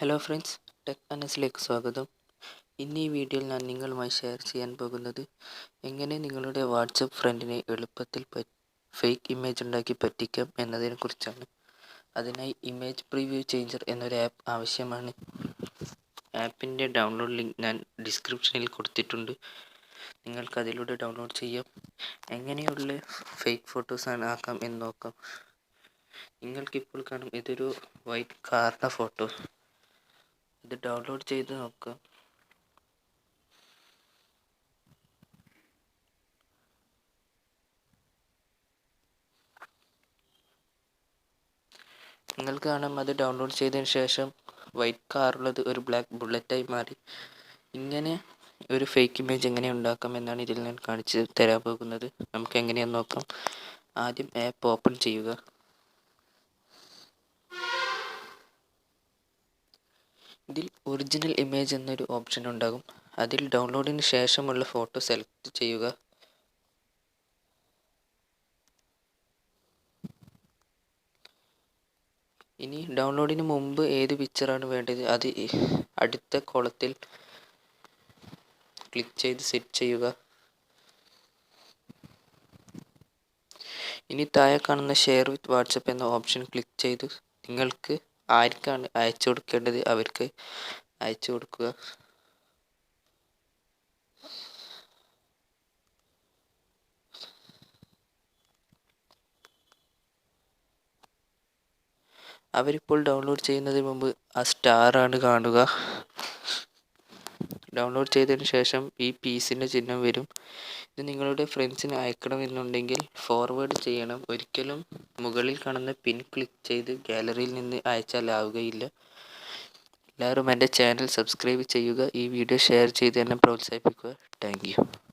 Hello friends tech അനസിലേക്ക് സ്വാഗതം. ഇന്ന് ഈ വീഡിയോയിൽ ഞാൻ നിങ്ങളുമായി ഷെയർ ചെയ്യാൻ പോകുന്നത് എങ്ങനെ നിങ്ങളുടെ വാട്സപ്പ് ഫ്രണ്ടിനെ എളുപ്പത്തിൽ ഫേക്ക് ഇമേജ് ഉണ്ടാക്കി പറ്റിക്കാം എന്നതിനെക്കുറിച്ചാണ് അതിനായി ഇമേജ് പ്രിവ്യൂ ചേഞ്ചർ എന്നൊരു ആപ്പ് ആവശ്യമാണ്. ആപ്പിന്റെ ഡൗൺലോഡ് ലിങ്ക് ഞാൻ ഡിസ്ക്രിപ്ഷനിൽ കൊടുത്തിട്ടുണ്ട്. നിങ്ങൾക്ക് അതിലൂടെ ഡൗൺലോഡ് ചെയ്യാം. എങ്ങനെയുള്ള ഫേക്ക് ഫോട്ടോസാണ് ആക്കാം എന്ന് നോക്കാം. നിങ്ങൾക്കിപ്പോൾ കാണും ഇതൊരു വൈറ്റ് കാറിന്റെ ഫോട്ടോ ഇത് ഡൗൺലോഡ് ചെയ്ത് നോക്കുക നിങ്ങൾക്ക് കാണാം അത് ഡൗൺലോഡ് ചെയ്തതിന് ശേഷം വൈറ്റ് കാറുള്ളത് ഒരു ബ്ലാക്ക് ബുള്ളറ്റായി മാറി. ഇങ്ങനെ ഒരു ഫേക്ക് ഇമേജ് എങ്ങനെ ഉണ്ടാക്കാം എന്നാണ് ഇതിൽ ഞാൻ കാണിച്ച് തരാൻ പോകുന്നത്. നമുക്ക് എങ്ങനെയാന്ന് നോക്കാം. ആദ്യം ആപ്പ് ഓപ്പൺ ചെയ്യുക. ഇതിൽ ഒറിജിനൽ ഇമേജ് എന്നൊരു ഓപ്ഷൻ ഉണ്ടാകും. അതിൽ ഡൗൺലോഡിന് ശേഷമുള്ള ഫോട്ടോ സെലക്ട് ചെയ്യുക. ഇനി ഡൗൺലോഡിന് മുമ്പ് ഏത് പിക്ചറാണ് വേണ്ടത്? അത് അടുത്ത കോളത്തിൽ ക്ലിക്ക് ചെയ്ത് സെറ്റ് ചെയ്യുക. ഇനി താഴെ കാണുന്ന ഷെയർ വിത്ത് വാട്സപ്പ് എന്ന ഓപ്ഷൻ ക്ലിക്ക് ചെയ്ത് നിങ്ങൾക്ക് ആർക്കാണ് അയച്ചു കൊടുക്കേണ്ടത് അവർക്ക് അയച്ചു കൊടുക്കുക. അവരിപ്പോൾ ഡൗൺലോഡ് ചെയ്യുന്നതിന് മുമ്പ് ആ സ്റ്റാറാണ് കാണുക. ഡൗൺലോഡ് ചെയ്തതിന് ശേഷം ഈ പീസിന്റെ ചിഹ്നം വരും. ഇത് നിങ്ങളുടെ ഫ്രണ്ട്സിന് അയക്കണമെന്നുണ്ടെങ്കിൽ ഫോർവേഡ് ചെയ്യണം. ഒരിക്കലും മുകളിൽ കാണുന്ന പിൻ ക്ലിക്ക് ചെയ്ത് ഗാലറിയിൽ നിന്ന് അയച്ചാലാവുകയില്ല എല്ലാവരും എന്റെ ചാനൽ സബ്സ്ക്രൈബ് ചെയ്യുക. ഈ വീഡിയോ ഷെയർ ചെയ്ത് എന്നെ പ്രോത്സാഹിപ്പിക്കുക. താങ്ക്